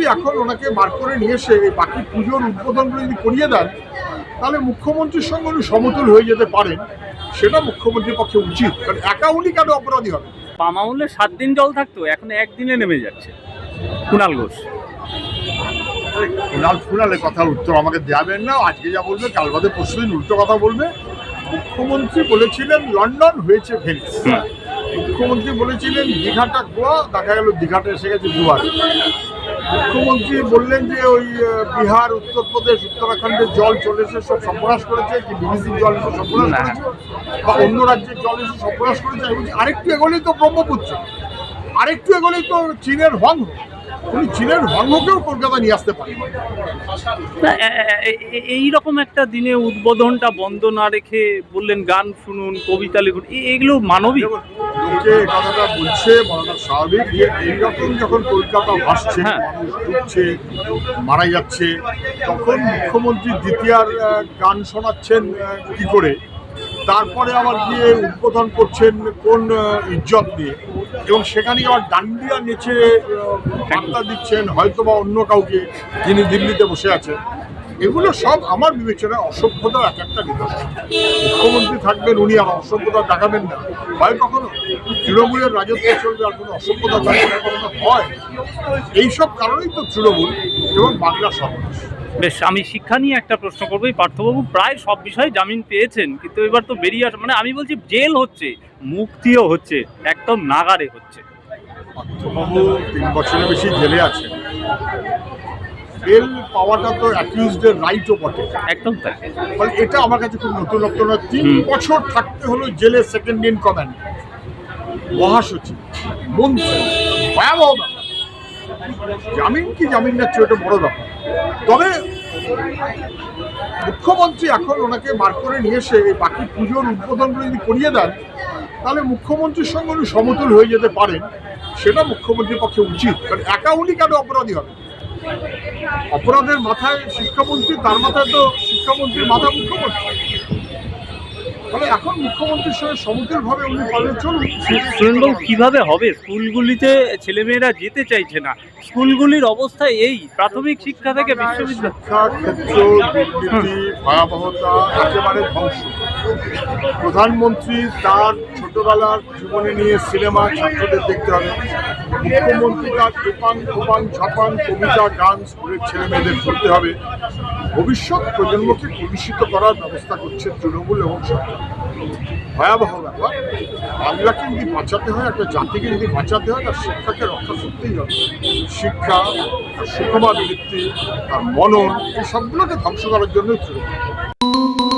মুখ্যমন্ত্রী এখন ওনাকে বার করে নিয়ে এসে এই বাকি পুজোর উদ্বোধনগুলো যদি করিয়ে দেন তাহলে মুখ্যমন্ত্রীর সঙ্গে উনি সমতুল হয়ে যেতে পারেন সেটা মুখ্যমন্ত্রীর পক্ষে উচিত। কারণ একা উনি কেন অপরাধী হবে পামাউলে সাত দিন জল থাকতো এখন একদিনে নেমে যাচ্ছে। কুণাল ঘোষ। কুণাল ফুনালের কথার উত্তর আমাকে দেবেন না আজকে যা বলবে কাল বাদে পরশু দিন উল্টো কথা বলবে। মুখ্যমন্ত্রী বলেছিলেন লন্ডন হয়েছে ভেনিস। মুখ্যমন্ত্রী বলেছিলেন দীঘাটা গোয়া দেখা গেল দীঘাটা এসে গেছে দুবার। মুখ্যমন্ত্রী বললেন যে ওই বিহার উত্তরপ্রদেশ উত্তরাখণ্ডের জল চলে এসে সব সর্বনাশ করেছে কি বিবিসির জল এসে সর্বনাশ করেছে বা অন্য রাজ্যের জল এসে সর্বনাশ করেছে? আমি বলছি আরেকটু এগোলেই তো ব্রহ্মপুত্র আরেকটু এগোলেই তো চীনের হংহ উনি চীনের হংহকেও কলকাতা নিয়ে আসতে পারেন। না, এ- এ- এ- এ- এইরকম একটা দিনে উদ্বোধনটা বন্ধ না রেখে বললেন গান শুনুন কবিতা লিখুন এগুলো মানবিক। লোকে কথাটা বলছে বলাটা স্বাভাবিক যে এইরকম যখন কলকাতা ভাসছে হ্যাঁ। মানুষ ডুবছে মারা যাচ্ছে তখন মুখ্যমন্ত্রী দ্বিতীয়ার গান শোনাচ্ছেন কি করে? তারপরে আবার গিয়ে উদ্বোধন করছেন কোন ইজ্জত দিয়ে এবং সেখানে আবার ডান্ডিয়া নেচে বার্তা দিচ্ছেন হয়তো বা অন্য কাউকে যিনি দিল্লিতে বসে আছেন। এগুলো সব আমার বিবেচনায় অসভ্যতার এক একটা নিদর্শন। মুখ্যমন্ত্রী থাকবেন উনি আর অসভ্যতা দেখাবেন না। হয় কখনো তৃণমূলের রাজত্ব চলবে আর কোনো অসভ্যতা কখনো হয়? এইসব কারণেই তো তৃণমূল এবং বাংলা সর্বনাশ বেশ আমি শিক্ষা নিয়ে একটা প্রশ্ন করব। এই পার্থবাবু প্রায় সব বিষয়ে জামিন পেয়েছেন কিন্তু এবার তো বেরিয়ে আসা মানে আমি বলছি জেল হচ্ছে মুক্তিও হচ্ছে একদম নাগারে হচ্ছে। পার্থবাবু তিন বছরের বেশি জেলে আছে বেল পাওয়াটা তো অ্যাকিউজদের রাইটও বটে। একদম তাই। ফলে এটা আমার কাছে খুব নতুন নতুনত্ব নয় তিন বছর থাকতে হলো জেলে সেকেন্ড ইন কমান্ড মহাসচিব মন্ত্রী ভয়াবহ জামিন কি জামিন না ওটা বড় ব্যাপার। তবে মুখ্যমন্ত্রী এখন ওনাকে বার করে নিয়ে এসে এই বাকি পুজোর উদ্বোধনগুলো যদি করিয়ে দেন তাহলে মুখ্যমন্ত্রীর সঙ্গে উনি সমতুল হয়ে যেতে পারেন। সেটা মুখ্যমন্ত্রীর পক্ষে উচিত। কারণ একা উনি কেন অপরাধী হবে অপরাধের মাথায় শিক্ষামন্ত্রী তার মাথায় তো শিক্ষামন্ত্রীর মাথা মুখ্যমন্ত্রী। ফলে এখন মুখ্যমন্ত্রীর সঙ্গে সমতুলভাবে উনি পালন চলুন। সুরেনবাবু কীভাবে হবে? স্কুলগুলিতে ছেলেমেয়েরা যেতে চাইছে না। স্কুলগুলির অবস্থা এই প্রাথমিক শিক্ষা থেকে বিশ্ববিদ্যালয়। শিক্ষা ক্ষেত্র দুর্নীতি ভয়াবহতা একেবারে ধ্বংস। প্রধানমন্ত্রী তার ছোটবেলার জীবনে নিয়ে সিনেমা ছাত্রদের দেখতে হবে। মুখ্যমন্ত্রী তার টোপাং টোপাং ঝাপাং কবিতা, গান স্কুলের ছেলে মেয়েদের পড়তে হবে। ভবিষ্যৎ প্রজন্মকে কলুষিত করার ব্যবস্থা করছে তৃণমূল এবং সরকার। ভয়াবহ ব্যাপার। বাংলাকে যদি বাঁচাতে হয়, একটা জাতিকে যদি বাঁচাতে হয়, তার শিক্ষাকে রক্ষা করতেই হবে। শিক্ষা তার সুকুমার বৃত্তি তার মনন, এই সবগুলোকে ধ্বংস করার জন্যই তৃণমূল।